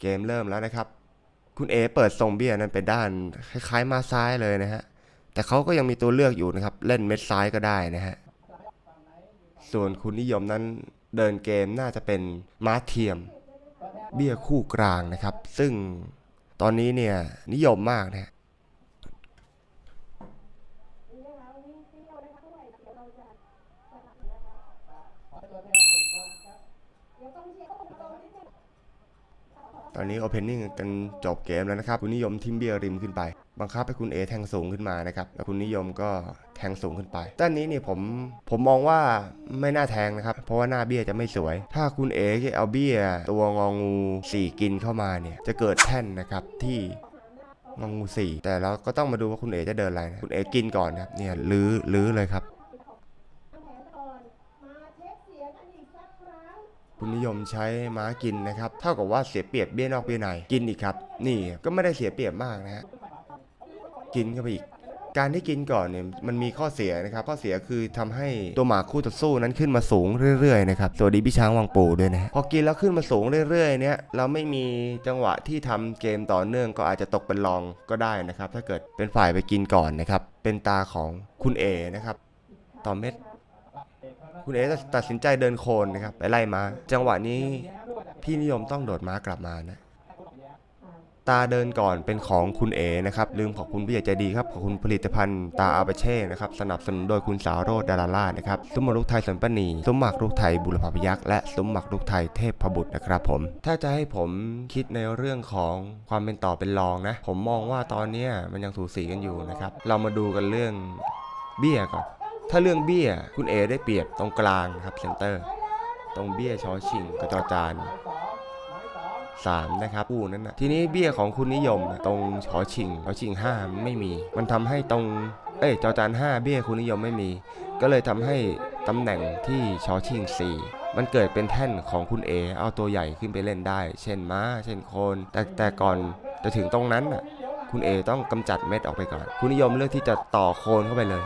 เกมเริ่มแล้วนะครับ คุณเอเปิดทรงเบี้ยนั้นไปด้านคล้ายๆมาซ้ายเลยนะฮะ แต่เขาก็ยังมีตัวเลือกอยู่นะครับ เล่นเม็ดซ้ายก็ได้นะฮะ ส่วนคุณนิยมนั้นเดินเกมน่าจะเป็นม้าเทียม เบี้ยคู่กลางนะครับ ซึ่ง ตอนนี้เนี่ยนิยมมากนะ ตอนนี้โอเพนนิ่งกันจบเกมแล้วนะครับ คุณนิยมทิมเบียริมขึ้นไป บังคับให้คุณเอแทงสูงขึ้นมานะครับ แล้วคุณนิยมก็แทงสูงขึ้นไปด้านนี้เนี่ยผมผมมองว่าไม่น่าแทงนะครับ เพราะว่าหน้าเบี้ยจะไม่สวย ถ้าคุณเอเอาเบี้ยตัวงองูสี่กินเข้ามาเนี่ยจะเกิดแท่นนะครับที่งองูสี่แต่เราก็ต้องมาดูว่าคุณเอจะเดินอะไรนะคุณเอกินก่อนนะครับเนี่ยลื้อลื้อเลยครับ คุณนิยมใช้ม้ากินนะครับ เท่ากับว่าเสียเปรียบเบี้ยนอกเบี้ยในกินอีกครับ นี่ก็ไม่ได้เสียเปรียบมากนะฮะกินเข้าไปอีก การที่กินก่อนเนี่ยมันมีข้อเสียนะครับ ข้อเสียคือทำให้ตัวหมาคู่ต่อสู้นั้นขึ้นมาสูงเรื่อยๆนะครับสวัสดีพี่ช้างวังปูด้วยนะพอกินแล้วขึ้นมาสูงเรื่อยๆเนี่ยเราไม่มีจังหวะที่ทำเกมต่อเนื่องก็อาจจะตกเป็นรองก็ได้นะครับ ถ้าเกิดเป็นฝ่ายไปกินก่อนนะครับเป็นตาของคุณเอนะครับต่อเม็ด คุณเอตัดสินใจเดินโคนนะครับไปไล่ม้าจังหวะนี้พี่นิยมต้องโดดม้ากลับมานะ ตาเดินก่อนเป็นของคุณเอนะครับ ลืมขอบคุณผู้ใหญ่ใจดีครับ ขอบคุณผลิตภัณฑ์ตาอาเบเช่นะครับ สนับสนุนโดยคุณสาวโรดดาราล่านะครับ ซุ้มมรุกไทยสันปนีซุ้มหมากรุกไทยบุรพพยักษ์และซุ้มหมากรุกไทยเทพพบุตรนะครับผม ถ้าจะให้ผมคิดในเรื่องของความเป็นต่อเป็นรองนะ ผมมองว่าตอนนี้มันยังสูสีกันอยู่นะครับ เรามาดูกันเรื่องเบี้ยก่อน ถ้าเรื่องเบี้ยคุณเอได้เปรียบตรงกลางครับเซนเตอร์ ตรงเบี้ยชอชิงกับจอจานสามนะครับคู่นั้นนะทีนี้เบี้ยของคุณนิยมตรงชอชิงชอชิงห้าไม่มี มันทำให้ตรงเอ้ยจอจานห้าเบี้ยคุณนิยมไม่มี ก็เลยทำให้ตำแหน่งที่ชอชิงสี่มันเกิดเป็นแท่นของคุณเอเอาตัวใหญ่ขึ้นไปเล่นได้ เช่นม้า เช่นโคน แต่แต่ก่อนจะถึงตรงนั้นน่ะคุณเอต้องกำจัดเม็ดออกไปก่อน คุณนิยมเลือกที่จะต่อโคนเข้าไปเลย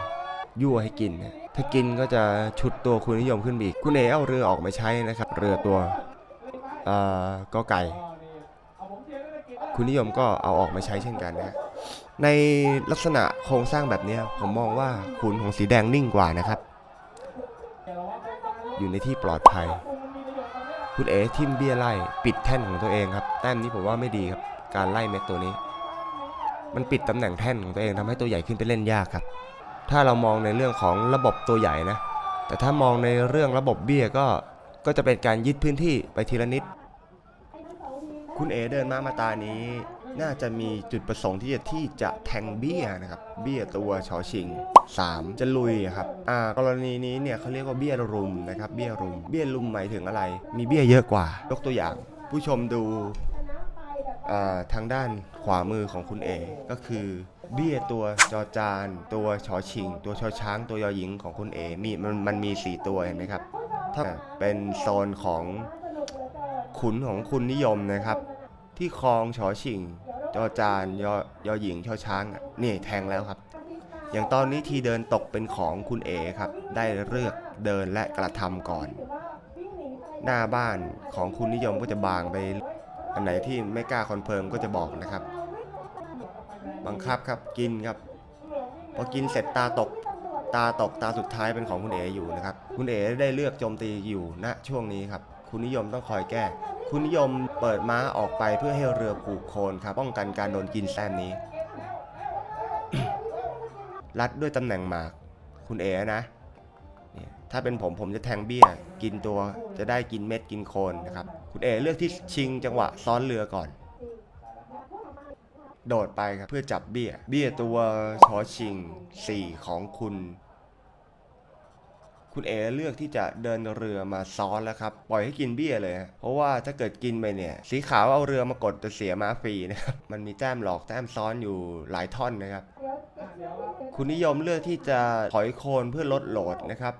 ยั่วให้กินนะถ้ากินก็จะชุดตัวคุณนิยมขึ้นอีก คุณเอเอาเรือออกมาใช้นะครับ เรือตัวเอ่อก็ไก่ คุณนิยมก็เอาออกมาใช้เช่นกันนะ ในลักษณะโครงสร้างแบบนี้ผมมองว่าขุนของสีแดงนิ่งกว่านะครับ อยู่ในที่ปลอดภัย คุณเอทิมเบี้ยไล่ปิดแท่นของตัวเองครับ แต้มนี้ผมว่าไม่ดีครับ การไล่เม็ดตัวนี้ มันปิดตำแหน่งแท่นของตัวเองทำให้ตัวใหญ่ขึ้นไปเล่นยากครับ ถ้าเรามองในเรื่องของระบบตัวใหญ่นะ แต่ถ้ามองในเรื่องระบบเบี้ยก็ ก็จะเป็นการยึดพื้นที่ไปทีละนิด คุณเอเดินมามาตานี้ น่าจะมีจุดประสงค์ที่จะที่จะแทงเบี้ยนะครับ เบี้ยตัวชอชิง 3 จะลุยครับ อ่ากรณีนี้เนี่ยเขาเรียกว่าเบี้ยรุมนะครับ เบี้ยรุม เบี้ยรุมหมายถึงอะไร มีเบี้ยเยอะกว่า ยกตัวอย่าง ผู้ชมดูทางด้านขวามือของคุณเอก็คือ เบี้ยตัวจอจาน ตัวชอชิง ตัวชอช้าง ตัวยอหญิงของคุณเอมีมันมันมี4ตัวเห็นไหมครับ ถ้าเป็นโซนของขุนของคุณนิยมนะครับ ที่คลองชอชิง จอจานยอยอหญิงชอช้างอะนี่แทงแล้วครับ อย่างตอนนี้ทีเดินตกเป็นของคุณเอครับ ได้เลือกเดินและกระทำก่อน หน้าบ้านของคุณนิยมก็จะบางไปอันไหนที่ไม่กล้าคอนเฟิร์มก็จะบอกนะครับ บังคับครับกินครับพอกินเสร็จตาตกตาตกตาสุดท้ายเป็นของคุณเอ๋อยู่นะครับ คุณเอ๋ได้เลือกโจมตีอยู่ณช่วงนี้ครับ คุณนิยมต้องคอยแก้ คุณนิยมเปิดม้าออกไปเพื่อให้เรือผูกโคนครับ ป้องกันการโดนกินแซมนี้ รัดด้วยตำแหน่งหมาก คุณเอ๋นะถ้าเป็นผมผมจะแทงเบี้ย กินตัวจะได้กินเม็ดกินโคนนะครับ คุณเอ๋เลือกที่ชิงจังหวะซ้อนเรือก่อน โดดไปครับเพื่อจับเบี้ย เบี้ยตัวชอชิง 4 ของคุณ คุณเอเลือกที่จะเดินเรือมาซ้อนแล้วครับ ปล่อยให้กินเบี้ยเลยฮะเพราะว่าถ้าเกิดกินไปเนี่ย สีขาวเอาเรือมากดจะเสียม้าฟรีนะครับ มันมีแต้มหลอกแต้มซ้อนอยู่หลายท่อนนะครับ คุณนิยมเลือกที่จะถอยโคนเพื่อลดโหลดนะครับ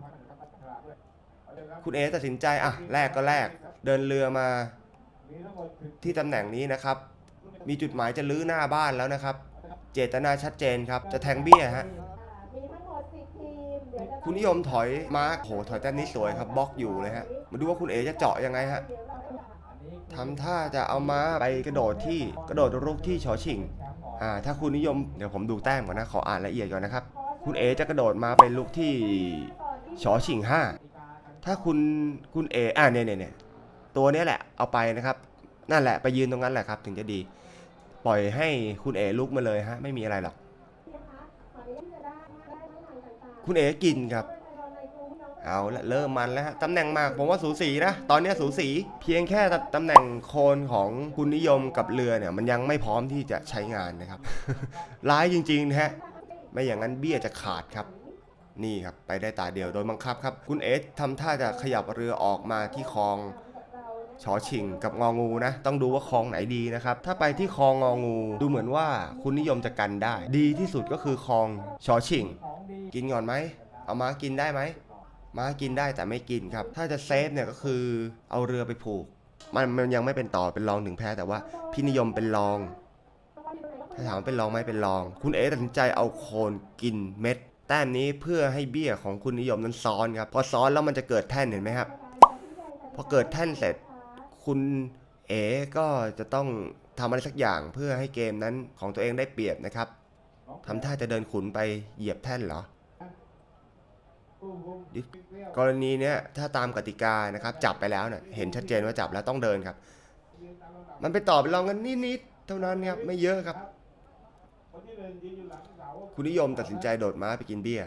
คุณเอตัดสินใจอะแรกก็แรกเดินเรือมาที่ตำแหน่งนี้นะครับ มีจุดหมายจะลื้อหน้าบ้านแล้วนะครับ เจตนาชัดเจนครับ จะแทงเบี้ยฮะมีทั้งหมด10ทีมเดี๋ยวจะคุณนิยมถอยมาร์คโหถอยแต้มนี้สวยครับบล็อกอยู่เลยฮะมาดูว่าคุณเอจะเจาะยังไงฮะทำท่าจะเอาม้าไปกระโดดที่กระโดดรุกที่ชอชิงอ่าถ้าคุณนิยมเดี๋ยวผมดูแต้มก่อนนะขออ่านละเอียดก่อนนะครับ คุณเอจะกระโดดมาไปลุกที่ชอชิงห้าถ้าคุณคุณเออ่าเนี่ยเนี่ยเน่ตัวนี้แหละเอาไปนะครับ นั่นแหละไปยืนตรงนั้นแหละครับ ถึงจะดี ปล่อยให้คุณเอลุกมาเลยฮะ ไม่มีอะไรหรอก คุณเอกินครับ เอาละเริ่มมันแล้วฮะตำแหน่งมากผมว่าสูสีนะ ตอนนี้สูสีเพียงแค่ตำตำแหน่งโคนของคุณนิยมกับเรือเนี่ย มันยังไม่พร้อมที่จะใช้งานนะครับ ร้ายจริงๆนะฮะ ไม่อย่างนั้นเบี้ยจะขาดครับนี่ครับ ไปได้ตาเดียวโดยบังคับครับ คุณเอสทำท่าจะขยับเรือออกมาที่คลอง ชอชิงกับงองูนะ ต้องดูว่าคลองไหนดีนะครับ ถ้าไปที่คลองงองู ดูเหมือนว่าคุณนิยมจะกันได้ ดีที่สุดก็คือคลองชอชิง กินก่อนไหม เอามากินได้ไหมมากินได้แต่ไม่กินครับ ถ้าจะเซฟเนี่ยก็คือเอาเรือไปผูก มันมันยังไม่เป็นต่อเป็นรองถึงแพ้แต่ว่าพี่นิยมเป็นรอง ถ้าถามว่าเป็นรองไหมเป็นรอง คุณเอ๋ตัดสินใจเอาโคนกินเม็ด แต้มนี้เพื่อให้เบี้ยของคุณนิยมนั้นซ้อนครับ พอซ้อนแล้วมันจะเกิดแท่นเห็นไหมครับ พอเกิดแท่นเสร็จ คุณเอ๋ก็จะต้องทำอะไรสักอย่างเพื่อให้เกมนั้นของตัวเองได้เปรียบนะครับทำท่าจะเดินขุนไปเหยียบแท่นเหรอ กรณีเนี้ยถ้าตามกติกานะครับ จับไปแล้วเนี่ยเห็นชัดเจนว่าจับแล้วต้องเดินครับ มันไปต่อไปลองกันนิดๆเท่านั้นครับไม่เยอะครับ คุณนิยมตัดสินใจโดดม้าไปกินเบี้ย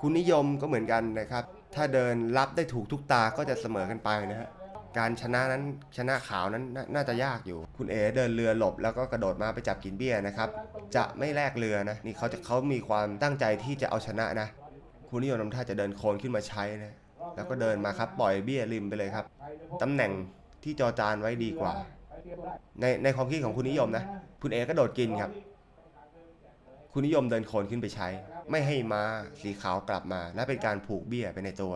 คุณนิยมก็เหมือนกันนะครับ ถ้าเดินรับได้ถูกทุกตาก็จะเสมอกันไปนะฮะ การชนะนั้นชนะขาวนั้นนาน่าจะยากอยู่ คุณเอ๋เดินเรือหลบแล้วก็กระโดดมาไปจับกินเบี้ยนะครับ จะไม่แลกเรือนะนี่เขาจะเขามีความตั้งใจที่จะเอาชนะนะ คุณนิยมทำท่าจะเดินโคนขึ้นมาใช้นะแล้วก็เดินมาครับปล่อยเบี้ยริมไปเลยครับตำแหน่งที่จอจานไว้ดีกว่า ในในความคิดของคุณนิยมนะ คุณเอก็โดดกินครับ คุณนิยมเดินโคนขึ้นไปใช้ ไม่ให้ม้าสีขาวกลับมา และเป็นการผูกเบี้ยไปในตัว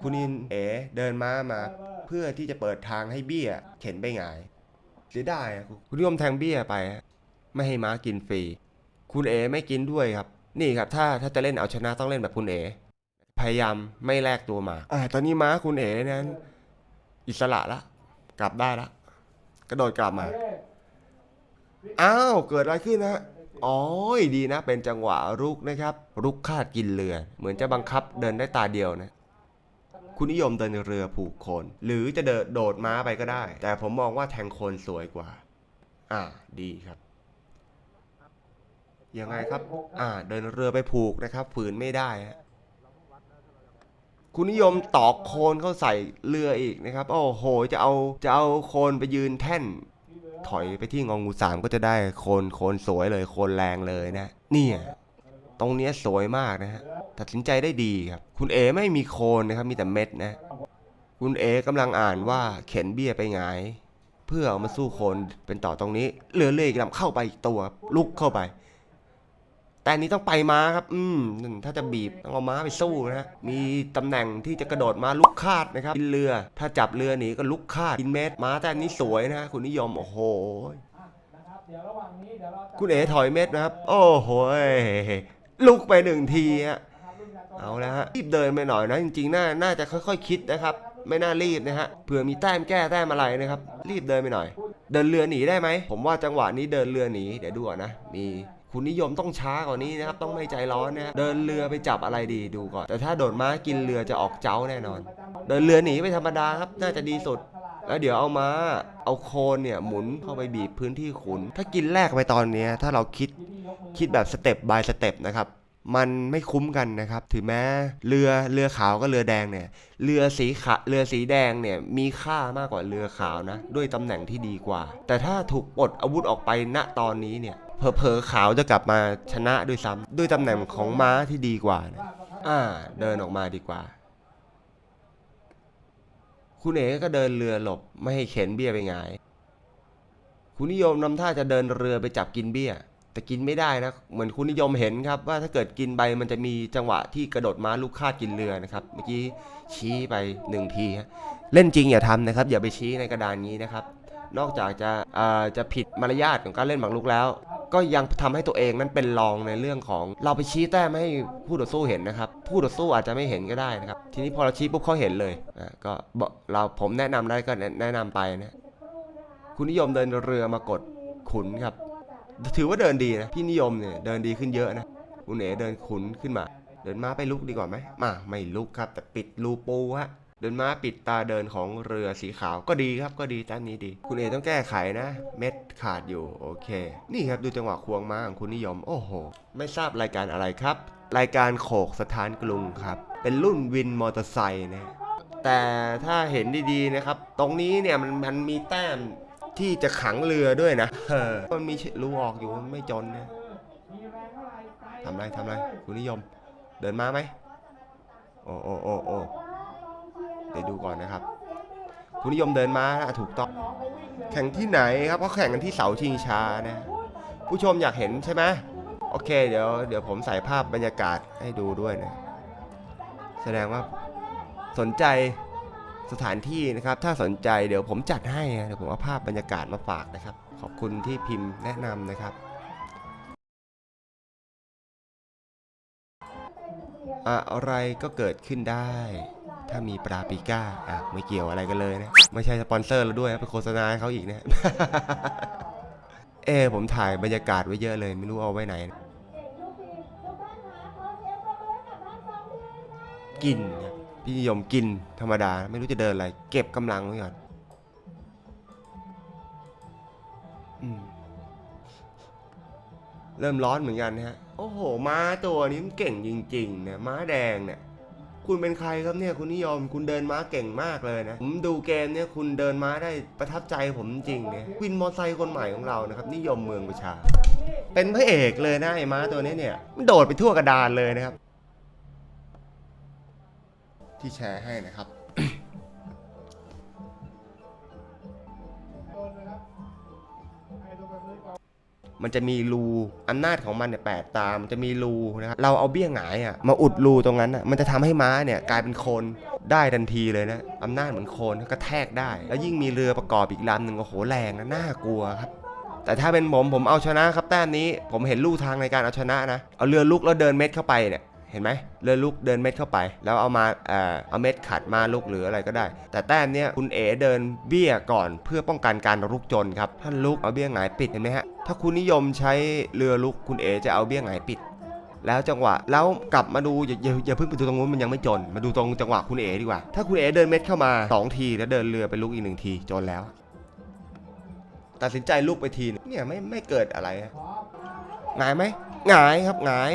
คุณนินเอเดินม้ามา เพื่อที่จะเปิดทางให้เบี้ย เข็นไปหงายเสียดายคุณนิยมแทงเบี้ยไป ไม่ให้ม้ากินฟรี คุณเอไม่กินด้วยครับ นี่ครับ ถ้าถ้าจะเล่นเอาชนะต้องเล่นแบบคุณเอพยายามไม่แลกตัวมาอ่าตอนนี้ม้าคุณเอ๋นั้น อิสระละ กลับได้ละ กระโดดกลับมา อ้าว เกิดอะไรขึ้นนะอ๋อดีนะ เป็นจังหวะรุกนะครับ รุกคาดกินเรือ เหมือนจะบังคับเดินได้ตาเดียวนะ คุณนิยมเดินเรือผูกโคน หรือจะเดินโดดม้าไปก็ได้ แต่ผมมองว่าแทงโคนสวยกว่า อ่าดีครับยังไงครับ อ่า เดินเรือไปผูกนะครับ ฝืนไม่ได้ฮะคุณนิยมตอกโคนเข้าใส่เรืออีกนะครับ โอ้โห จะเอาจะเอาโคนไปยืนแท่น ถอยไปที่งองูสามก็จะได้โคนโคนสวยเลยโคนแรงเลยนะ เนี่ย ตรงนี้สวยมากนะฮะตัดสินใจได้ดีครับ คุณเอไม่มีโคนนะครับมีแต่เม็ดนะ คุณเอกำลังอ่านว่าเข็นเบี้ยไปหงายเพื่อเอามาสู้โคนเป็นต่อตรงนี้เรือเล่กลำเข้าไปอีกตัวลุกเข้าไป แต่นี้ต้องไปม้าครับ อืมถ้าจะบีบต้องเอาม้าไปสู้นะฮะมีตำแหน่งที่จะกระโดดมาลุกคาดนะครับกินเรือ ถ้าจับเรือหนีก็ลุกคาดกินเม็ดม้าแต่นนี้สวยนะฮะคุณนิยมโอ้โหคุณเอ๋ถอยเม็ดนะครับ โอ้โห ลุกไปหนึ่งทีฮะเอาแล้วฮะรีบเดินไปหน่อยนะจริงๆน่าน่าจะค่อยๆ คิดนะครับ ไม่น่ารีบนะฮะเผื่อมีแต้มแก้แต้มอะไรนะครับ รีบเดินไปหน่อย เดินเรือหนีได้ไหมผมว่าจังหวะนี้เดินเรือหนีเดี๋ยวดูก่อนนะ มีคุณนิยมต้องช้ากว่านี้นะครับ ต้องไม่ใจร้อนนะเดินเรือไปจับอะไรดีดูก่อน แต่ถ้าโดดม้ากินเรือจะออกเจ้าแน่นอน เดินเรือหนีไปธรรมดาครับ น่าจะดีสุด แล้วเดี๋ยวเอามาเอาโคนเนี่ยหมุนเข้าไปบีบพื้นที่ขุน ถ้ากินแรกไปตอนนี้ถ้าเราคิดคิดแบบสเต็ปบายสเต็ปนะครับมันไม่คุ้มกันนะครับ ถึงแม้เรือเรือขาวกับเรือแดงเนี่ย เรือสีขะเรือสีแดงเนี่ยมีค่ามากกว่าเรือขาวนะ ด้วยตำแหน่งที่ดีกว่า แต่ถ้าถูกปลดอาวุธออกไปณตอนนี้เนี่ยเผลอๆขาวจะกลับมาชนะด้วยซ้ำด้วยตำแหน่งของม้าที่ดีกว่านะอ่า เดินออกมาดีกว่า คุณเอ๋ก็เดินเรือหลบไม่ให้เข็นเบี้ยไปงาย คุณนิยมนำท่าจะเดินเรือไปจับกินเบี้ย แต่กินไม่ได้นะ เหมือนคุณนิยมเห็นครับ ว่าถ้าเกิดกินไปมันจะมีจังหวะที่กระโดดม้าลูกคาดกินเรือนะครับ เมื่อกี้ชี้ไปหนึ่งทีเล่นจริงอย่าทำนะครับ อย่าไปชี้ในกระดานนี้นะครับ นอกจากจะจะผิดมารยาทของการเล่นหมากรุกแล้ว ก็ยังทำให้ตัวเองนั้นเป็นรองในเรื่องของ เราไปชี้แต้มให้ผู้ต่อสู้เห็นนะครับ ผู้ต่อสู้อาจจะไม่เห็นก็ได้นะครับ ทีนี้พอเราชี้ปุ๊บเขาเห็นเลยอะก็เราผมแนะนำได้ก็แนะนะนำไปนะคุณนิยมเดินเรือมากดขุนครับ ถือว่าเดินดีนะพี่นิยมเนี่ยเดินดีขึ้นเยอะนะคุณเอ๋เดินขุนขึ้นมา เดินมาไปลุกดีกว่าไหมมาไม่ลุกครับ แต่ปิดรูปูฮะ เดินม้าปิดตาเดินของเรือสีขาวก็ดีครับก็ดีต้มนี้ดี คุณเอต้องแก้ไขนะ เม็ดขาดอยู่โอเค นี่ครับดูจังหวะควงม้าของคุณนิยม โอ้โห ไม่ทราบรายการอะไรครับ รายการโขกสถานกรุงครับ เป็นรุ่นวินมอเตอร์ไซค์นะแต่ถ้าเห็นดีๆนะครับ ตรงนี้เนี่ยมันมันมีแต้มที่จะขังเรือด้วยนะเออมันมีรูออกอยู่มันไม่จนนะทำไรทำไรคุณนิยม เดินมาไหมโอ้โอ้โอ้โอ้ เดี๋ยวดูก่อนนะครับคุณนิยมเดินมานะถูกต้องแข่งที่ไหนครับเขาแข่งกันที่เสาชิงช้านะผู้ชมอยากเห็นใช่ไหมโอเค เดี๋ยวเดี๋ยวผมใส่ภาพบรรยากาศให้ดูด้วยนะแสดงว่าสนใจสถานที่นะครับ ถ้าสนใจเดี๋ยวผมจัดให้เดี๋ยวผมเอาภาพบรรยากาศมาฝากนะครับ ขอบคุณที่พิมพ์แนะนำนะครับอะไรก็เกิดขึ้นได้ ถ้ามีปลาปิก้าอะไม่เกี่ยวอะไรกันเลยนะ ไม่ใช่สปอนเซอร์เราด้วยนะเป็นโฆษณาให้เขาอีกนะ เออผมถ่ายบรรยากาศไว้เยอะเลย ไม่รู้เอาไว้ไหนนะกินพี่นิยมกินธรรมดา ไม่รู้จะเดินอะไร เก็บกำลังไว้ก่อนอืมเริ่มร้อนเหมือนกันนะฮะ โอ้โห ม้าตัวนี้มันเก่งจริงๆนะม้าแดงเนี่ย คุณเป็นใครครับเนี่ยคุณนิยมคุณเดินม้าเก่งมากเลยนะ ผมดูเกมเนี่ยคุณเดินม้าได้ประทับใจผมจริงเนี่ยวินมอไซค์คนใหม่ของเรานะครับนิยมเมืองประชา เป็นพระเอกเลยนะไอ้ม้าตัวนี้เนี่ยมันโดดไปทั่วกระดานเลยนะครับ ที่แชร์ให้นะครับ มันจะมีรูอำนาจของมันเนี่ยแปดตามันจะมีรูนะครับเราเอาเบี้ยหงายอะมาอุดรูตรงนั้นอะมันจะทำให้ม้าเนี่ยกลายเป็นคนได้ทันทีเลยนะอำนาจเหมือนคนกระแทกได้ แล้วยิ่งมีเรือประกอบอีกลำหนึ่งโอ้โหแรงนะน่ากลัวครับแต่ถ้าเป็นผมผมเอาชนะครับแต้มนี้ผมเห็นลู่ทางในการเอาชนะนะ เอาเรือลุกแล้วเดินเม็ดเข้าไปเนี่ย เห็นไหมเรือลุกเดินเม็ดเข้าไป แล้วเอามาเอ่อเอาเม็ดขัดมาลุกหรืออะไรก็ได้ แต่แต้มเนี้ยคุณเอ๋เดินเบี้ยก่อนเพื่อป้องกันการรุกจนครับถ้านลุกเอาเบี้ยหงายปิดเห็นไหมฮะถ้าคุณนิยมใช้เรือลุกคุณเอ๋จะเอาเบี้ยหงายปิดแล้วจังหวะแล้วกลับมาดูอย่าอย่าอย่าเพิ่งไปดูตรงนู้นมันยังไม่จน มาดูตรงจังหวะคุณเอ๋ดีกว่า ถ้าคุณเอ๋เดินเม็ดเข้ามาสองทีแล้วเดินเรือไปลุกอีกหนึ่งทีจนแล้ว ตัดสินใจลุกไปทีเนี่ยไม่ไม่เกิดอะไรหงายไหมหงายครับหงาย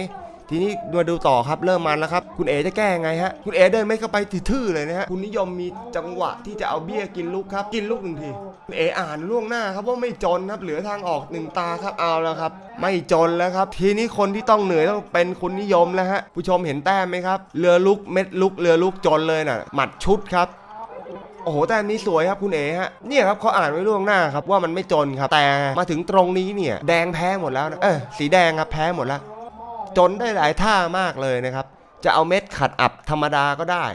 ทีนี้มาดูต่อครับเริ่มมันแล้วครับ คุณเอจะแก้ยังไงฮะคุณเอเดินไม่เข้าไปทื่อๆเลยนะฮะคุณนิยมมีจังหวะที่จะเอาเบี้ยกินลูกครับกินลูกหนึ่งทีคุณเออ่านล่วงหน้าครับว่าไม่จนครับเหลือทางออกหนึ่งตาครับเอาแล้วครับ ไม่จนแล้วครับ ทีนี้คนที่ต้องเหนื่อยต้องเป็นคุณนิยมแล้วฮะผู้ชมเห็นแต้มไหมครับเรือลุกเม็ดลุกเรือลุกจนเลยน่ะหมัดชุดครับโอ้โหแต่อันนี้สวยครับคุณเอ๋ฮะเนี่ยครับเขาอ่านไว้ล่วงหน้าครับว่ามันไม่จนครับแต่มาถึงตรงนี้เนี่ยแดงแพ้หมดแล้วนะเออสีแดงครับแพ้หมดแล้ว จนได้หลายท่ามากเลยนะครับ จะเอาเม็ดขัดอับธรรมดาก็ได้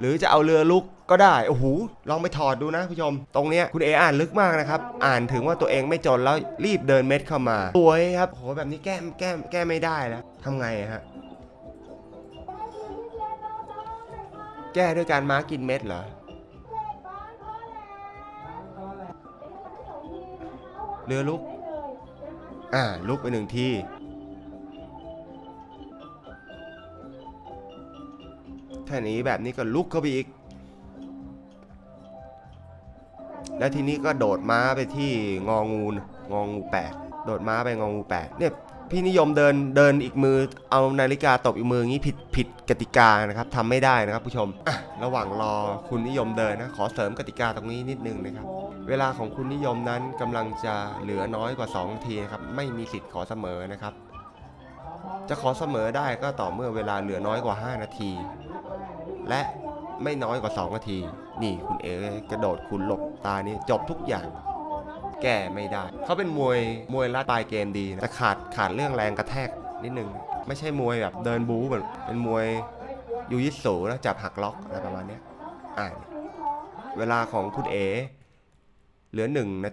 หรือจะเอาเรือลุกก็ได้ โอ้โห ลองไปถอดดูนะผู้ชม ตรงเนี้ยคุณเออ่านลึกมากนะครับ อ่านถึงว่าตัวเองไม่จนแล้วรีบเดินเม็ดเข้ามาสวยครับโหแบบนี้แก้แก้แก้ไม่ได้แล้วทำไงฮะ แก้ด้วยการม้ากินเม็ดเหรอเรือลุก อ่า ลุกไปหนึ่งที ถ้าหนีแบบนี้ก็ลุกเข้าไปอีก แล้วทีนี้ก็โดดม้าไปที่งองูงองูแปดโดดม้าไปงองูแปดเนี่ยพี่นิยมเดินเดินอีกมือเอานาฬิกาตบอีกมืออย่างนี้ผิดผิดกติกานะครับทำไม่ได้นะครับผู้ชมอะระหว่างรอคุณนิยมเดินนะขอเสริมกติกาตรงนี้นิดนึงนะครับ เวลาของคุณนิยมนั้นกำลังจะเหลือน้อยกว่า2นาทีนะครับไม่มีสิทธิ์ขอเสมอนะครับ จะขอเสมอได้ก็ต่อเมื่อเวลาเหลือน้อยกว่า 5 นาที และไม่น้อยกว่า 2 นาที นี่คุณเอกระโดดคุณหลบตานี่จบทุกอย่าง แก้ไม่ได้ เขาเป็นมวยมวยลัดปลายเกมดีนะแต่ขาดขาดเรื่องแรงกระแทกนิดนึง ไม่ใช่มวยแบบเดินบู๊เหมือนเป็นมวยยูยิสโสแล้วจับหักล็อกอะไรประมาณนี้อ่าเวลาของคุณเอเหลือหนึ่งนา